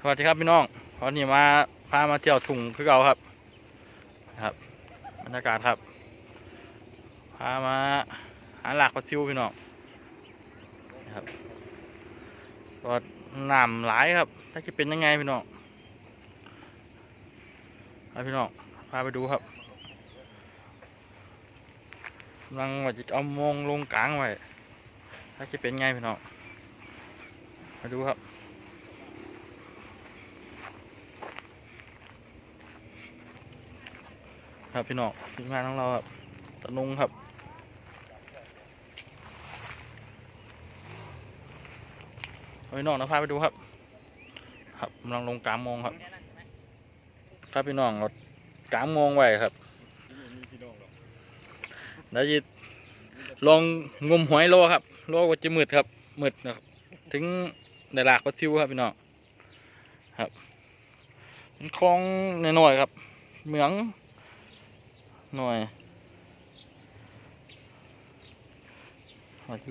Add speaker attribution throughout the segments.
Speaker 1: สวัสดีครับพี่น้องวันนี้มาพามาเที่ยวทุ่งคือเก่าครับครับบรรยากาศครับพามาหาหลากปลาซิวพี่น้องครับก็น้ำหลายครับถ้าจะเป็นยังไงพี่น้องไปพี่น้องพาไปดูครับกำลังว่าจะเอามองลงกลางไว้ถ้าจะเป็นไงพี่น้องมาดูครับ ครับพี่น้องทีมงานของเราครับตะนุงครับพี่น้องนะพาไปดูครับ ครับกำลังลงกลางโมงครับ ครับพี่น้องเรากลางโมงไว้ครับแล้วจะลองงมหอยโลครับโลก็จะมืดครับมืดนะครับ ถึงในหลากปลาซิวครับพี่น้องครับคลองน้อยๆครับ เหมือง หน่อย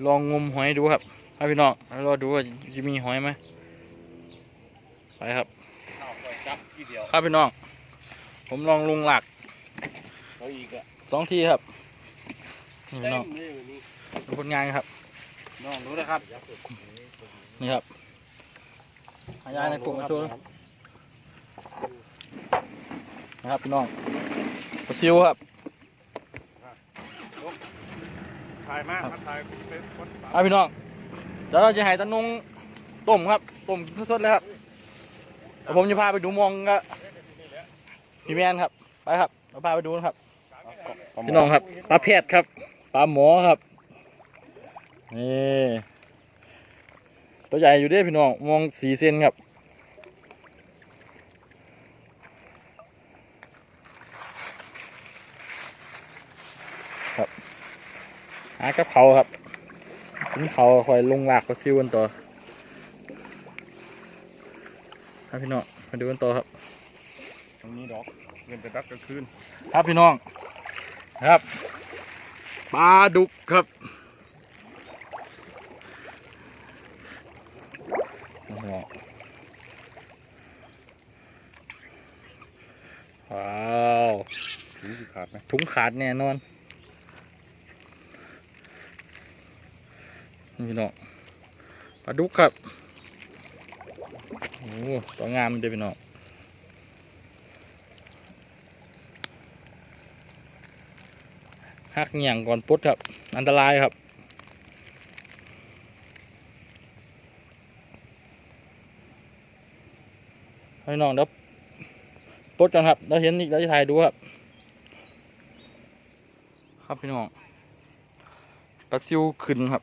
Speaker 1: ลองงมหอยดูครับให้พี่น้องแล้วรอดูว่าจะมีหอยไหมไปครับ
Speaker 2: จับทีเดียว
Speaker 1: ครับพี่น้อง ผมลองลงหลัก
Speaker 2: เขาอีกอะ
Speaker 1: สองทีครับนี่พี่น้อง
Speaker 2: เต็มเลยวันนี้
Speaker 1: ดูผลงานครับ
Speaker 2: น้องดูนะครับ
Speaker 1: นี่ครับหายายในกลุ่มมาโชว์ นะครับพี่น้องปลาซิวครับ
Speaker 2: ถ่ายมากครับถ่ายเป็นคน
Speaker 1: เอาพี่น้องเดี๋ยวเราจะให้ตานุงต้มครับต้มสดๆเลยครับเดี๋ยวผมจะพาไปดูมองก็พี่แมนครับไปครับเราพาไปดูนะครับพี่น้องครับปลาแพทย์ครับปลาหมอครับนี่ตัวใหญ่อยู่เด้พี่น้องมองสีเซนครับครับ หากระเพราครับถึงเขาคอยลงหลากปลาซิวกันต่อครับพี่น้องมาดูกันต่อครับ
Speaker 2: ตรงนี้ดอกเงินไปดักกลางคืน
Speaker 1: ครับพี่น้องครับปลาดุกครับว้าว
Speaker 2: ถึงสิขาดไหม
Speaker 1: ถุงขาดแน่นอน พี่น้องปลาดุกครับโอ้สวยงามเลยพี่น้องหักเหงี่ยงก่อนปุ๊ดครับ อันตรายครับให้น้องเดี๋ยวปุ๊ดกันครับเราเห็นอีกเราจะถ่ายดูครับ ครับพี่น้องปลาซิวขึ้นครับ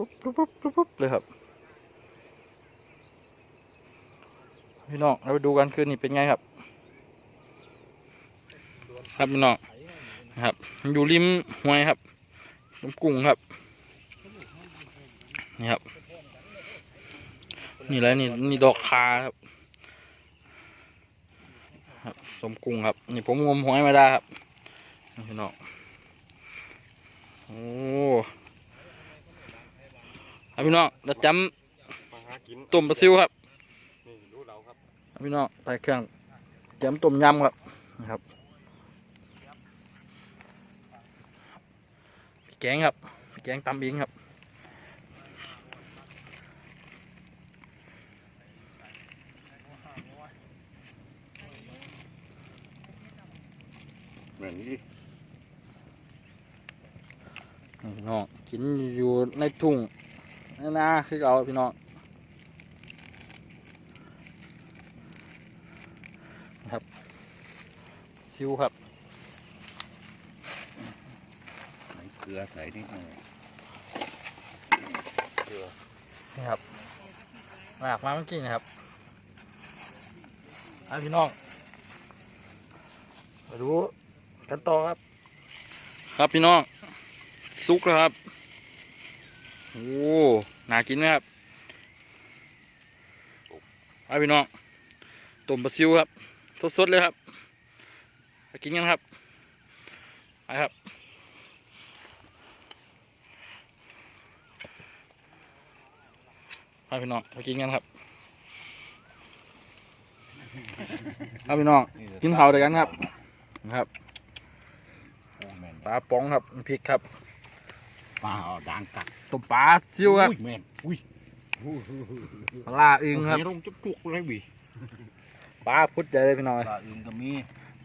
Speaker 1: ปุ๊บปุ๊บปุ๊บปุ๊บเลยครับ พี่น้องเราไปดูกันคืนนี้เป็นไงครับ ครับพี่น้องนะครับ อยู่ริมห้วยครับริมกุ้งครับ นี่ครับ นี่แหละนี่นี่ดอกคาครับครับสมกุ้งครับ นี่ผมงมหอยมาได้ครับพี่น้องโอ้ ครับพี่น้องเราจ
Speaker 2: มาหากินำ
Speaker 1: ต้มปลาซิวครับ
Speaker 2: นี่รู้เราครับ
Speaker 1: ครับพี่น้องใส่เครื่องจำต้มยำครับนะครับพริกแกงครับพริกแกงตำเองครับ
Speaker 2: เหมือนนี้
Speaker 1: นี่พี่น้องกินอยู่ในทุ่งในนาคือเอาพี่น้องนะครับซิวครับ
Speaker 2: ใส่เกลือใส่นิดหน่อยเกลือ
Speaker 1: นี่ครับหลากมาเมื่อกี้นะครับอะพี่น้องมาดูกันต่อครับ ครับพี่น้อง ซุกแล้วครับ โอ้น่ากินไหมครับเอพี่น้องต้มปลาซิวครับ สดๆเลยครับไปกินกันครับไปครับพาพี่น้องไปกินกันครับครับพี่น้องกินข้าด้วยกันครับนะครับปลาป๋องครับพริกครับ
Speaker 2: ปลาเอาด่างกัด
Speaker 1: ต้มปลาซิวครับ
Speaker 2: อุ้ยแม่นอุ้ย
Speaker 1: ปลาอึงครับ
Speaker 2: เฮ้ยลงจุกจุกเลยบี
Speaker 1: ปลาพุดใหญ่เลยพี่น้อง
Speaker 2: ปลาอื่นก็มี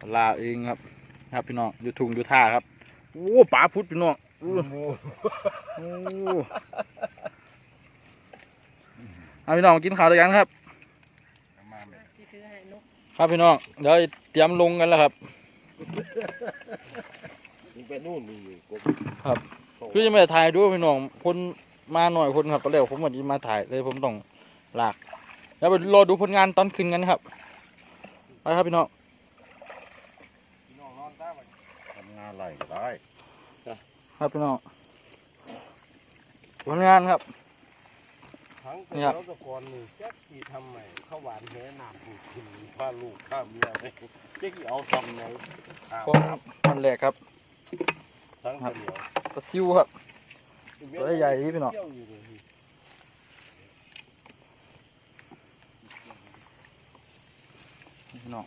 Speaker 1: ปลาอึงครับ ครับพี่น้องอยู่ทุ่งอยู่ท่าครับโอ้ปลาพุดพี่น้องอู้โอ้เอาพี่น้องกินข้าวด้วยกันครับ
Speaker 2: มาแม่น
Speaker 1: ครับพี่น้องเดี๋ยวเตรียมลงกันแล้วครับ
Speaker 2: มึงไปนู่นมีอยู่กบ
Speaker 1: ครับ คือจะไม่ได้ถ่ายด้วยพี่น้องคนมาหน่อยคนครับตอนแรกผมวันนี้มาถ่ายเลยผมต้องลาก แล้วไปรอดูผลงานตอนคืนกันครับไปครับพี่น้อง
Speaker 2: ทำงานอะไรก็ได้
Speaker 1: ครับพี่น้องผลงานครับ
Speaker 3: ทั้ง
Speaker 1: เนี่ย
Speaker 3: เกษตรกรนี่แจ๊กกี่ทำใหม่ข้าวหวานแหน้ำผูกกินข้าลูกข้าเมียไปแจ๊กกี่เอาทำไหนข้าว
Speaker 1: ของมันแหลกครับ
Speaker 3: ทั้งเหนียว
Speaker 1: ปลาซิวครับตัวใหญ่นี่พี่น้องพี่น้อง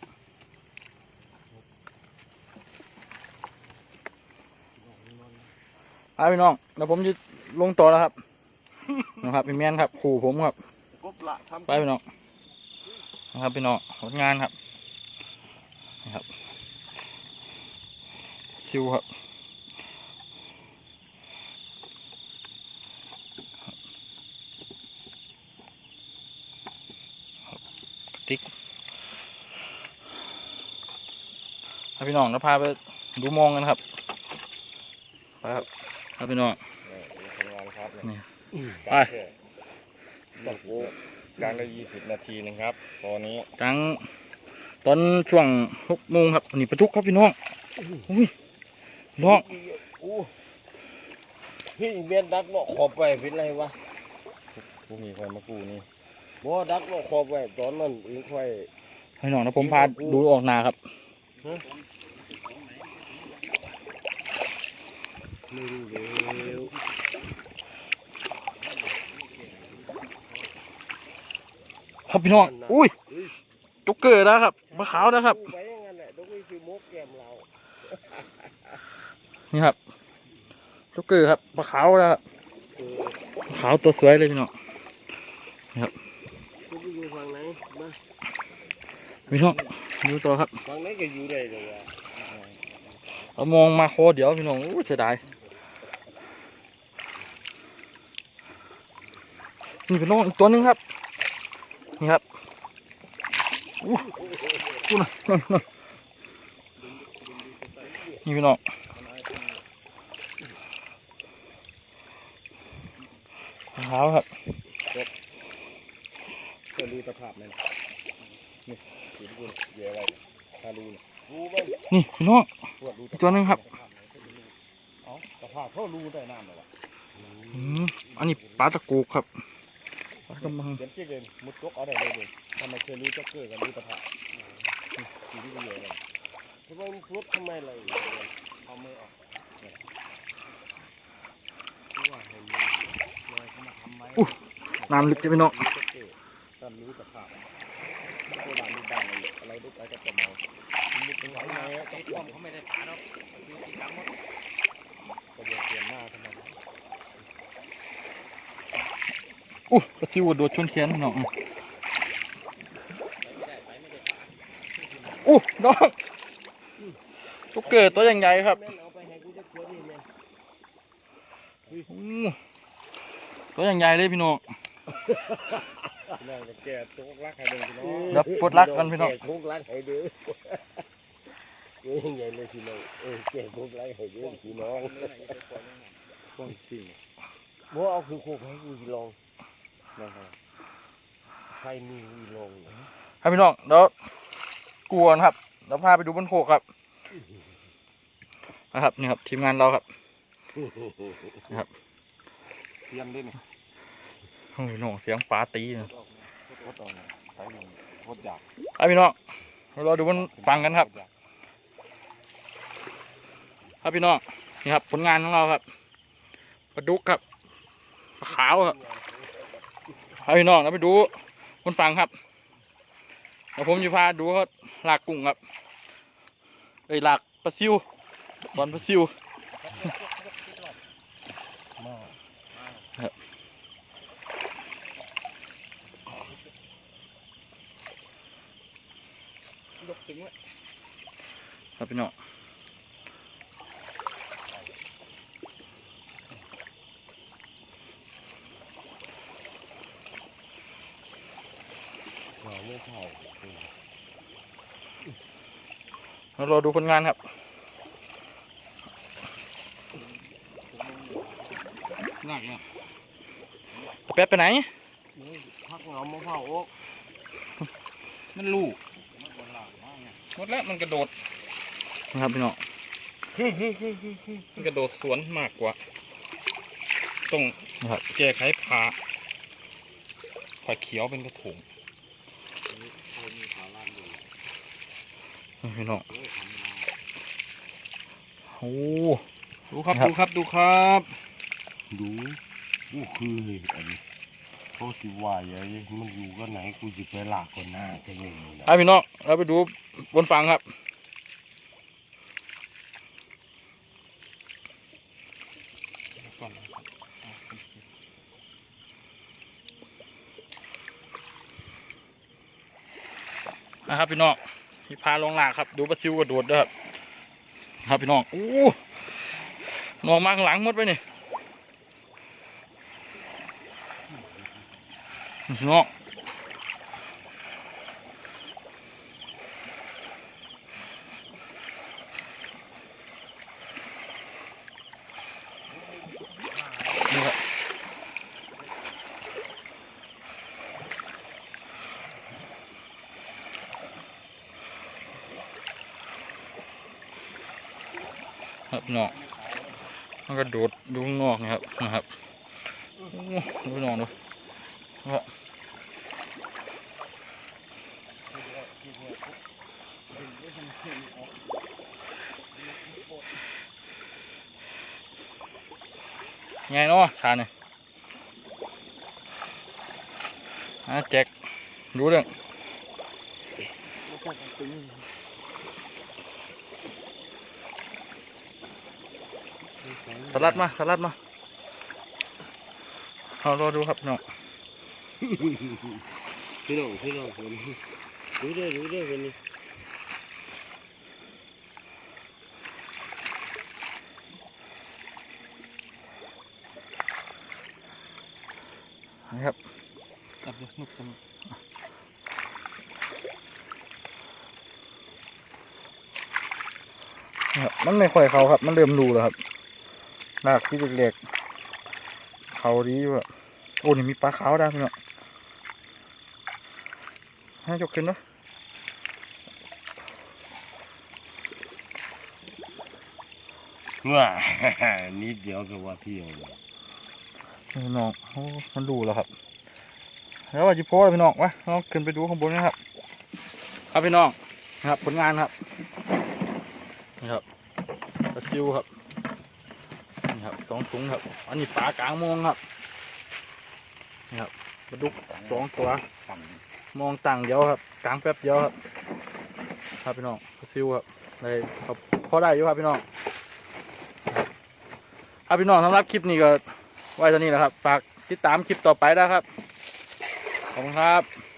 Speaker 1: ไปพี่น้องเดี๋ยวผมจะลงต่อแล้วครับนะครับพี่แมนครับขู่ผมครับไปพี่น้องนะครับพี่น้องผลงานครับนะครับซิวครับกระ ติกครับพี่น้องเราพาไปดูมองกันครับไปครับครับพี่น้อง
Speaker 2: ทำงานครับเนี่ย
Speaker 1: นี่
Speaker 2: ไปจับโอ้กลางละยี่สิบนาทีนึงครับ ตอนนี้
Speaker 1: กลางตอนช่วงหกโมงครับนี่ประทุกครับพี่น้องอุ้ยพี่น้อง
Speaker 3: อู้พี่เบียนดักเนาะขอบไปเป็นไรวะ
Speaker 2: ผู้มีคนมากู้นี่
Speaker 3: บ่ดักเนาะขอบไว้ตอนนั้นอีกค่อย
Speaker 1: พี่น้องนะผมพาดูออกนาครับ
Speaker 3: ไม่รู้แล้ว
Speaker 1: ครับพี่น้อง อุ้ยจุกเกอร์แล้วครับมะขาวแล้วครับ
Speaker 3: ไปอย่างนั้นแหละต้องไปคือมกแก้มเรา
Speaker 1: นี่ครับจุกเกอร์ครับมะขาวแล้วครับ
Speaker 3: เออ
Speaker 1: มะขาวตัวสวยเลยพี่น้อง
Speaker 3: คุณไปอยู่ฝั่งไหนมา
Speaker 1: พี่น้องดูตัวครับ
Speaker 3: ฝั่งไหนก็อยู่ได้เลยว่ะ
Speaker 1: เรามองมาโคเดี๋ยวพี่น้องอู้เสียดายนี่พี่น้องอีกตัวหนึงครับนี่ครับอู้อู้นะนั่นนั่นนี่พี่น้องขาวครับ
Speaker 3: ก็ดูสภาพมัน นี่สีดูเยอะอะไรถ้าดูเนี่ยรู้ไหม
Speaker 1: นี่พี่น้อง
Speaker 3: ตรวจดู
Speaker 1: อีกตัวหนึงครับ
Speaker 3: สะพานพ่อรูใต้น้ำเลยวะ
Speaker 1: อันนี้ปลาตะกูครับปลากระมัง
Speaker 3: เขียนเจ๊เลยมุดกเอาได้เลยด่นทำไมเคยรู้จ็กเกอร์กันรู้สภาพนี่สีที่เยอะเลยทำไมมุดทำไมอะไรเอามืออกเนี่ยรู้ว่าเห็นเลยลอยเข้ามาทำ
Speaker 1: ลึกจะพี่น้อง
Speaker 3: ตอนรู้สภาพโบราณรู้บ้านอะไรอะไร ลูกอะไรก็จะเมามุดตรงไหนมไอ้ต้อมเขาไม่ได้ปาเนาะคือตีกรรมหมดก็เดียวเปลี่ยนหน้าทำไม
Speaker 1: อู้กระชิวโดดชนแขนน้องอู้น้องตุ๊กเกอร์ตัวใหญ่ๆครับตัวใหญ่ๆเลยพี่น้อง
Speaker 3: น้องจะแก่ตัวรักให้เดินพี่น้อง
Speaker 1: เดี๋ยวปลดรักกันพี่น้อง
Speaker 3: แก่ทุกรักให้เดินเอ้ยยังไงเลยพี่น้องเออแก่ทุกรักให้เดินพี่น้องก้อนจริงบ่เอาคือโคกให้กูลองนะครับใครมีกูลอง
Speaker 1: ครับพี่น้องเดี๋ยวกวนครับเดี๋ยวพาไปดูบนโคกครับนะครับนี่ครับทีมงานเราครับ
Speaker 2: เตรียมด้วยนี่
Speaker 1: โอ้ยน้องเสียงฟ้าตีนะ
Speaker 2: โคตรเอ
Speaker 1: พี่น้องเรารอดูบนฟังกันครับ ครับพี่น้องนี่ครับ ผลงานของเราครับปลาดุกครับปลาขาวครับพาพี่น้องเราไปดูบนฝั่งครับเดี๋ยวผมจะพาดูเขาลากกุ้งครับเอ้ยลากปลาซิวบอลปลาซิว
Speaker 2: ยกถึงไว้
Speaker 1: ครับพี่น้อง
Speaker 3: เราไม่เผา
Speaker 1: เรารอดูผลงานครับ
Speaker 2: หนักเนี่ย
Speaker 1: แป๊บไปไหน
Speaker 3: พักเงามาเผาโอ๊ก
Speaker 2: มันลูก หมดแล้วมันกระโดด
Speaker 1: นะครับพี่น้อง
Speaker 2: มันกระโดดสวนมากกว่าต้อง
Speaker 1: นะครับ
Speaker 2: แก้ไขผ่าผ่าเขียวเป็นกระถง
Speaker 1: นี่พี่น้องโอ้
Speaker 2: ดูครับ
Speaker 1: ครับ
Speaker 2: ดูครับดูครับ
Speaker 3: ดูกูคือเห็นอันนี้ เขาสิว่าอย่างมันอยู่กันไหนกูจะไปหลากคนหน้าจะยังไงนะ
Speaker 1: ไปพี่น้องเราไปดูบนฝั่งครับนะครับพี่น้องพี่พาลงหลากครับ ดูปลาซิวกระโดดด้วยครับครับพี่น้องอู้นองมาข้างหลังหมดไปนี่ พี่น้องนี่ครับครับพี่น้องมันก็โดดดูนอกนะครับนะครับดูนองดูนะครับ ไงเนาะทานเนี่ยอะแจ็ครู้เรื่องสลัดมาสลัดมาเอารอดูครับน้อง
Speaker 3: พี่น้องพี่น้องคนดูเด้อดูเด้อคนนี้
Speaker 1: นะครับ
Speaker 2: จับเลยนุกจับ
Speaker 1: นะครับมันไม่ค่อยเขาครับ มันเริ่มรูแล้วครับหลากที่เล็กๆเขาดีอยู่ะโอ้นี่มีปลาขาวได้พี่เน้องให้ยกขึ้นเนาะ
Speaker 3: ว้านิดเดียวก็ว่าเที่ยวเลย
Speaker 1: พี่น้องโอ้มันรูแล้วครับ แล้วว่าจิโพสพี่น้องวะเราขึ้นไปดูข้างบนนะครับ ครับพี่น้องนะครับผลงานครับนี่ครับปลาซิวครับนี่ครับสองถุงครับ อันนี้ปลากลางมองครับนี่ครับปลาดุกสองตัวมองต่างเดียวครับกลางแป๊บเดียวครับ ครับพี่น้องปลาซิวครับเลยครับพอได้อยู่ครับพี่น้องครับพี่น้องสำหรับคลิปนี้ก็ ไว้เท่านี้แหละครับ ฝากติดตามคลิปต่อไปนะครับ ขอบคุณครับ